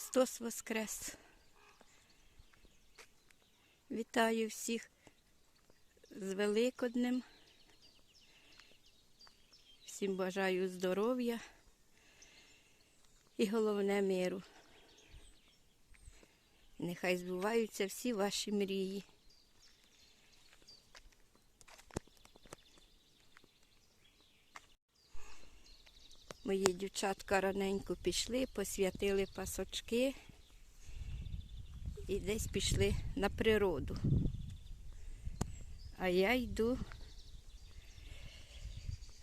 Христос Воскрес! Вітаю всіх з Великоднем. Всім бажаю здоров'я і головне миру. Нехай збуваються всі ваші мрії. Мої дівчатка раненько пішли, посвятили пасочки і десь пішли на природу. А я йду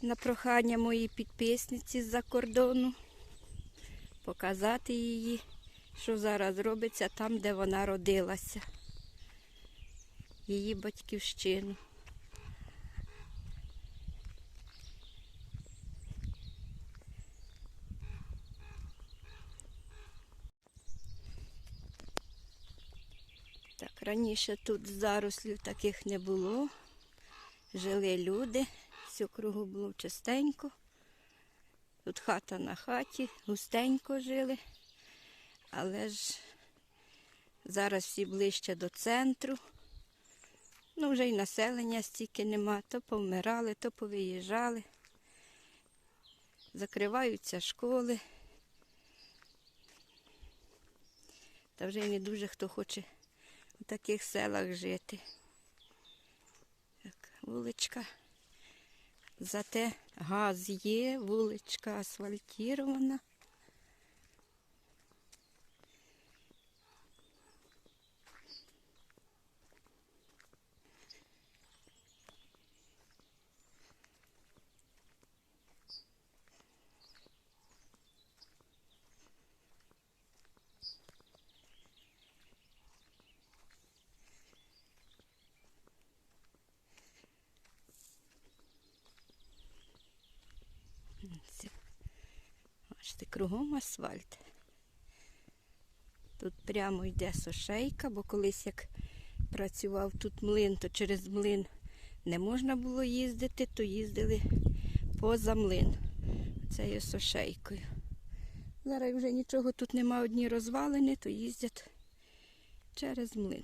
на прохання моїй підписниці з-за кордону, показати її, що зараз робиться там, де вона родилася, її батьківщину. Раніше тут зарослів таких не було. Жили люди, все кругу було чистенько. Тут хата на хаті, густенько жили. Але ж зараз всі ближче до центру. Ну, вже й населення стільки нема, то повмирали, то повиїжджали. Закриваються школи. Та вже й не дуже хто хоче у таких селах жити. Так, вуличка. Зате газ є, вуличка асфальтірована. Бачите, кругом асфальт. Тут прямо йде сошейка, бо колись як працював тут млин, то через млин не можна було їздити, то їздили поза млин цією сошейкою. Зараз вже нічого тут нема одні розвалини, то їздять через млин.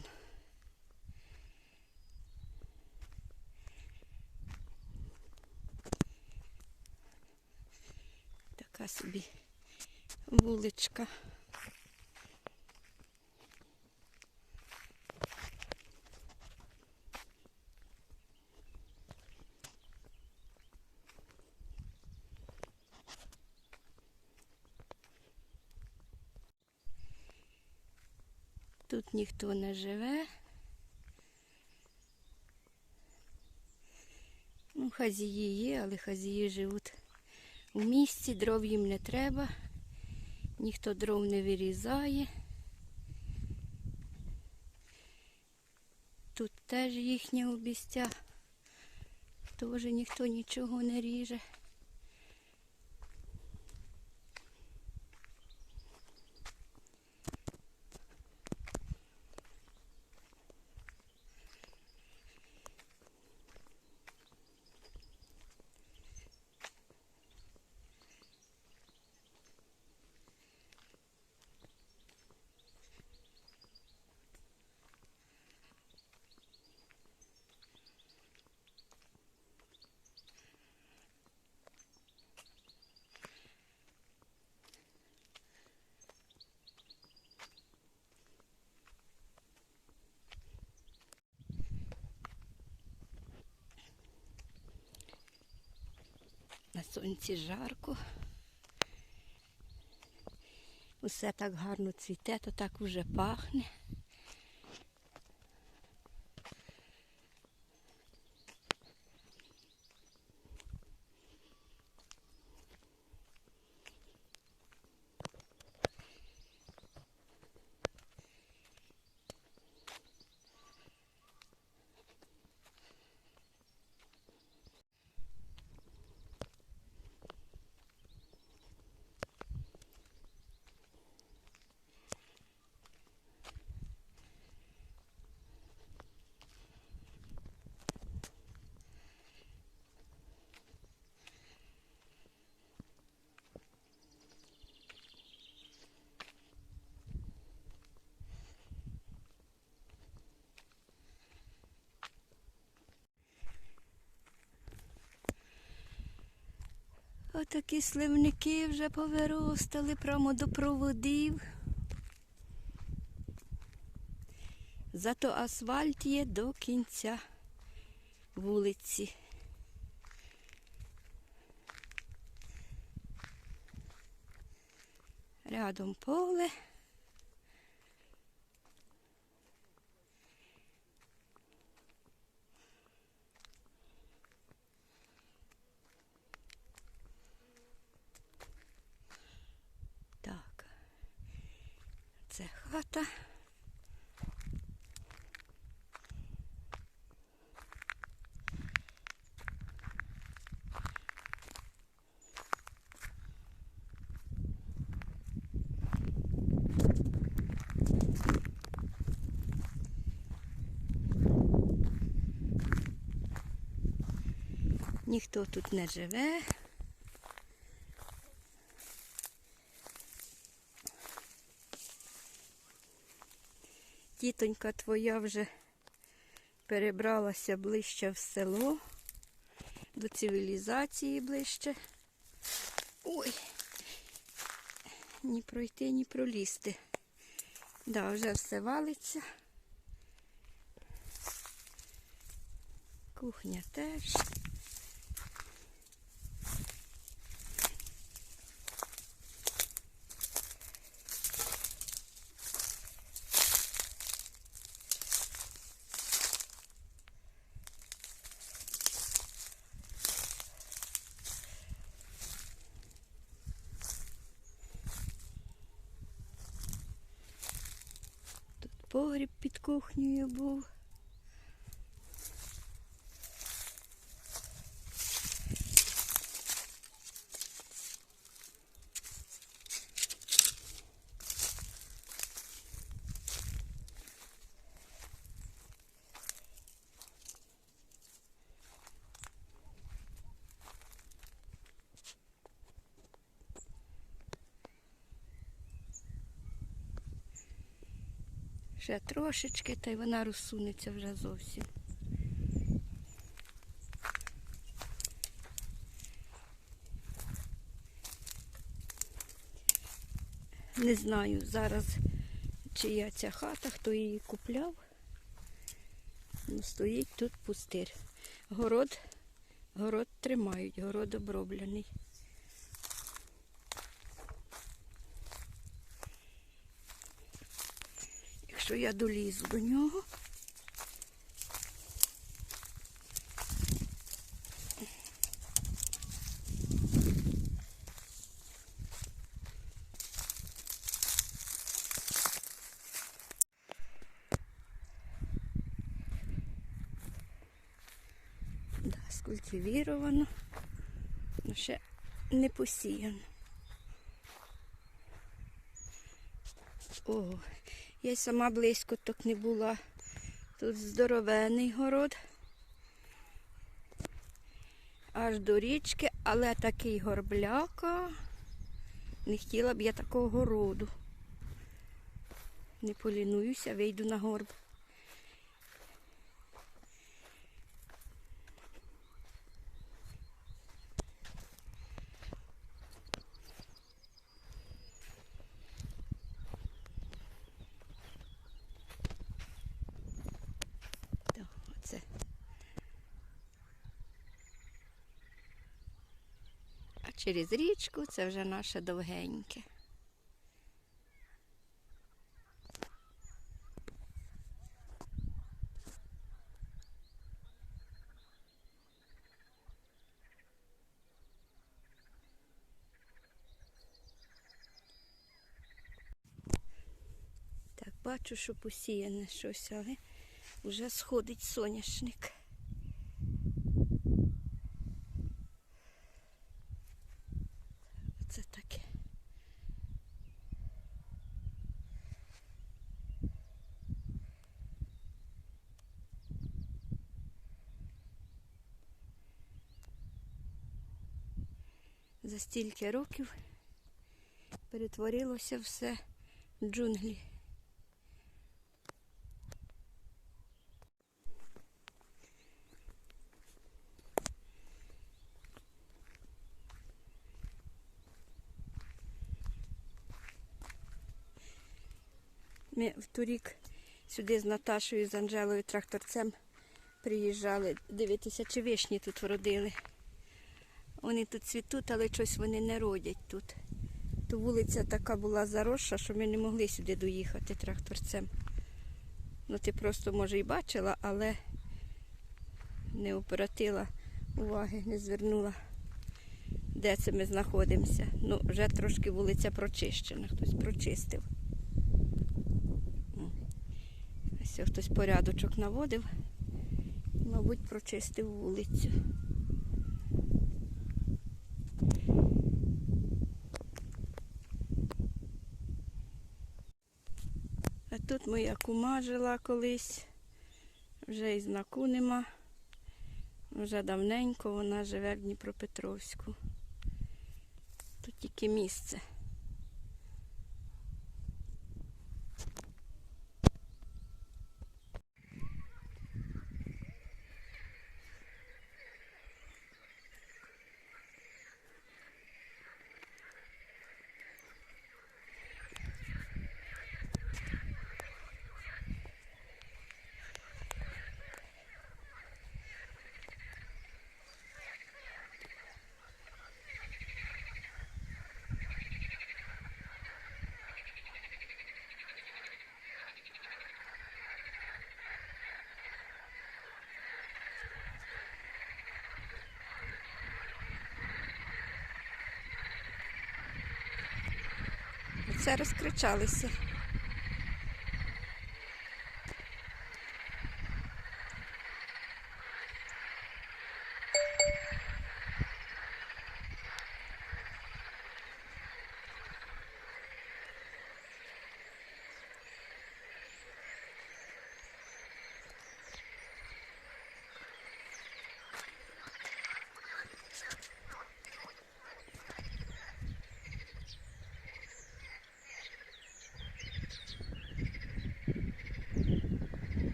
Така собі вуличка. Тут ніхто не живе. Ну, хазії є, але хазії живуть у місті, дров їм не треба, ніхто дров не вирізає. Тут теж їхнє обістя, теж ніхто нічого не ріже. На сонці жарко. Усе так гарно цвіте, то так уже пахне. Отакі сливники вже повиростали прямо до проводів. Зато асфальт є до кінця вулиці. Рядом поле. Це хата. Ніхто тут не живе. Тітонька твоя вже перебралася ближче в село, до цивілізації ближче. Ой, ні пройти, ні пролізти. Да, вже все валиться. Кухня теж. Тут погріб під кухнею був. Ще трошечки, та й вона розсунеться вже зовсім. Не знаю зараз, чия ця хата, хто її купляв. Ну, стоїть тут пустир. Город, город тримають, город оброблений. Якщо я долізу до нього. Да, скультивіровано, але ще не посіяно. Ого, я сама близько так не була. Тут здоровений город. Аж до річки, але такий горбляка. Не хотіла б я такого городу. Не полінуюся, вийду на горб. Так, оце. А через річку це вже наше довгеньке. Так, бачу, що посіяне щось, але вже сходить соняшник. за стільки років перетворилося все в джунглі. Ми в торік сюди з Наташою з Анжелою тракторцем приїжджали дивитися, чи вишні тут вродили. Вони тут цвітуть, але щось вони не родять тут. То вулиця така була заросша, що ми не могли сюди доїхати тракторцем. Ну, ти просто, може, і бачила, але не обратила уваги, не звернула, де це ми знаходимося. Ну, вже трошки вулиця прочищена, хтось прочистив. Ось хтось порядочок наводив, мабуть, прочистив вулицю. Тут моя кума жила колись, вже і знаку нема. Вже давненько вона живе в Дніпропетровську. Тут тільки місце. Це розкричалися.